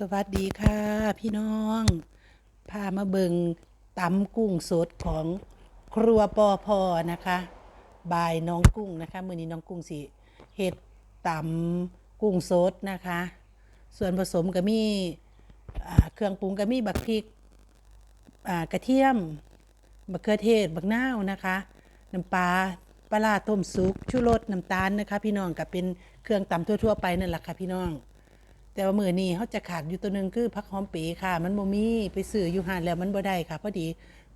สวัสดีค่ะพี่น้อง พามาเบิงตำกุ้งสดของครัวปอพอนะคะบายน้องกุ้งนะคะมือนี้น้องกุ้งสิเห็ดตำกุ้งสดนะคะ ส่วนผสมก็มีเครื่องปรุงก็มีบักพริกกระเทียมบักเขือเทศบักนาวนะคะน้ำปลาปลาร้าต้มสุกชูรสน้ำตาลนะคะ พี่น้องก็เป็นเครื่องตำทั่ว ๆ ไปนั่นแหละค่ะพี่น้อง แต่ว่ามือนี้เขาจะขาดอยู่ตัวหนึ่งคือผักหอมปีค่ะ มันบ่มีไปซื้ออยู่หานแล้วมันบ่ได้ค่ะพอดี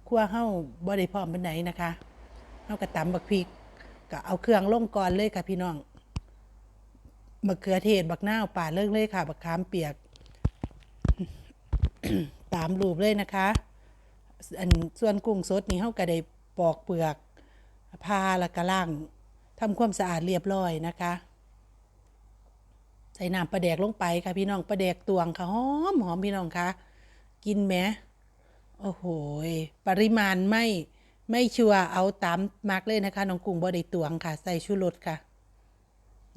คั่วเฮาบ่ได้พร้อมปานใดนนะคะเฮาก็ตำบักพริกก็เอาเครื่องลงก่อนเลยค่ะพี่น้องมะเขือเทศบักหน้าป่าดเลิกเลยค่ะบักขามเปียก ตามรูปเลยนะคะ อันส่วนกุ้งสดนี่เฮาก็ได้ปอกเปลือกพาแล้วก็ล้างทำความสะอาดเรียบร้อยนะคะ ส่น้ำปลาแดกลงไปค่ะพี่น้องปลาแดกตวงค่ะหอมหอมพี่น้องคะกินไหมโอ้โหปริมาณไม่ไม่ชัวเอาตามมากเลยนะคะน้องกุ้งบ่ได้ตวงค่ะ ใส่ชูรสค่ะ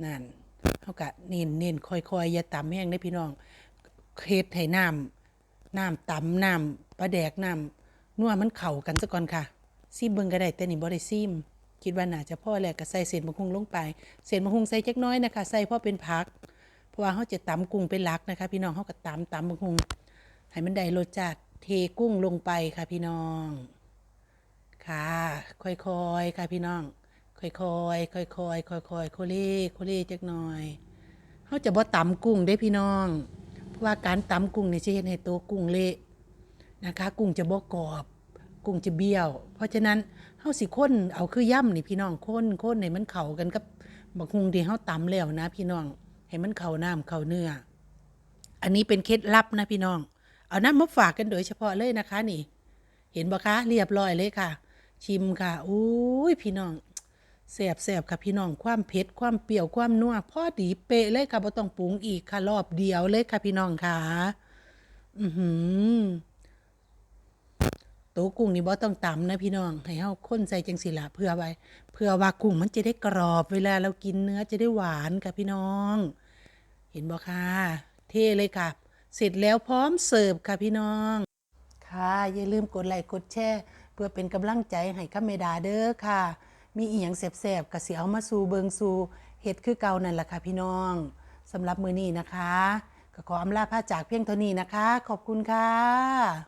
นั่นเขากะเน้นเน้นค่อยๆอย่าตำแห้งได้พี่น้องเฮ็ดให้น้ำน้ำตำน้ำปลาแดกน้ำนัวมันเข้ากันซะก่อนค่ะซิมเบิ่งก็ได้แต่นี่บ่ได้ซิมคิดว่าน่าจะพ่อแหล้วก็ใส่เศษมะฮุงลงไปเศษมะฮุงใส่จักน้อยนะคะ ใส่พราะเป็นผัก เพราะว่าเขาจะตำกุ้งเป็นหลักนะคะ พี่น้องเขาก็ตำตำบักฮุงให้มันได้รสชาติเทกุ้งลงไปค่ะพี่น้อง ค่ะ ค่อยๆค่ะพี่น้อง ค่อยๆค่อยๆค่อยๆโคเล่โคเล่จักหน่อยเขาจะบ่ตำกุ้งได้พี่น้อง เพราะว่าการตำกุ้งเนี่ยจะเห็นให้ตัวกุ้งเละนะคะ กุ้งจะบ่กรอบกุ้งจะเบี้ยว เพราะฉะนั้นเฮาสิค้นเอาคือย่ำนี่พี่น้องค้นค้นให้มันเข้ากันกับบักฮุงที่เฮาตำแล้วนะ พี่น้อง ให้มันเข้าน้ำเข้าเนื้อ อันนี้เป็นเคล็ดลับนะพี่น้อง เอาน้ำมาฝากกันโดยเฉพาะเลยนะคะนี่ เห็นบ่คะเรียบร้อยเลยค่ะ ชิมค่ะอุ้ยพี่น้องแสบแสบค่ะพี่น้องความเผ็ดความเปรี้ยวความนัวพอดีเป๊ะเลยค่ะบ่ต้องปรุงอีกค่ะรอบเดียวเลยค่ะพี่น้องค่ะ อือหือตัวกุ้งนี่บ่ต้องตำนะพี่น้อง ให้เฮาข้นใส่จังสิละเพื่อไว้ เพื่อว่ากุ้งมันจะได้กรอบเวลาเรากินเนื้อจะได้หวานค่ะพี่น้อง เห็นบ่ค่ะเท่เลยค่ะ เสร็จแล้วพร้อมเสิร์ฟค่ะพี่น้อง ค่ะอย่าลืมกดไลค์กดแชร์เพื่อเป็นกำลังใจให้ข้าเมดาเด้อค่ะ มีอีหยังแสบๆก็สิเอามาสู่เบิงสู่เฮ็ดคือเก่านั่นแหละค่ะพี่น้องสำหรับมื้อนี้นะคะ ก็ขออำลาพาจากเพียงเท่านี้นะคะ ขอบคุณค่ะ